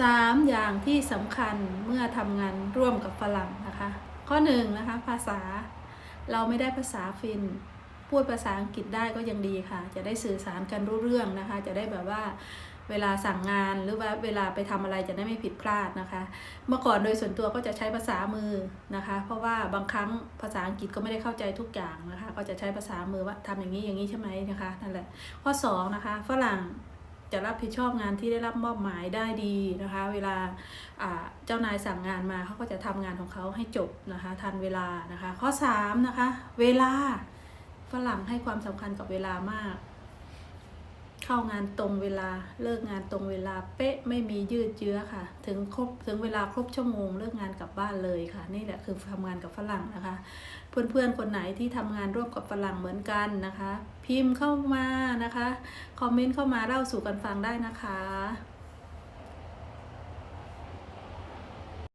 สามอย่างที่สำคัญเมื่อทำงานร่วมกับฝรั่งนะคะ ข้อหนึ่งนะคะภาษาเราไม่ได้ภาษาฟิน พูดภาษาอังกฤษได้ก็ยังดีค่ะ จะได้สื่อสารกันรู้เรื่องนะคะ จะได้แบบว่าเวลาสั่งงานหรือว่าเวลาไปทำอะไรจะได้ไม่ผิดพลาดนะคะ เมื่อก่อนโดยส่วนตัวก็จะใช้ภาษามือนะคะ เพราะว่าบางครั้งภาษาอังกฤษก็ไม่ได้เข้าใจทุกอย่างนะคะ ก็จะใช้ภาษามือว่าทำอย่างนี้อย่างนี้ใช่ไหมนะคะนั่นแหละข้อสองนะคะฝรั่ง จะรับผิดชอบงานที่ได้รับมอบหมายได้ดีนะคะ เวลาเจ้านายสั่งงานมาเขาก็จะทำงานของเขาให้จบนะคะทันเวลานะคะ ข้อสามนะคะเวลาฝรั่งให้ความสำคัญกับเวลามาก เข้างานตรงเวลาเลิกงานตรงเวลาเป๊ะไม่มียืดเยื้อค่ะ ถึงครบถึงเวลาครบชั่วโมงเลิกงานกลับบ้านเลยค่ะ นี่แหละคือทำงานกับฝรั่งนะคะ เพื่อนๆคนไหนที่ทำงานร่วมกับฝรั่งเหมือนกันนะคะ พิมพ์เข้ามานะคะคอมเมนต์เข้ามาเล่าสู่กันฟังได้นะคะ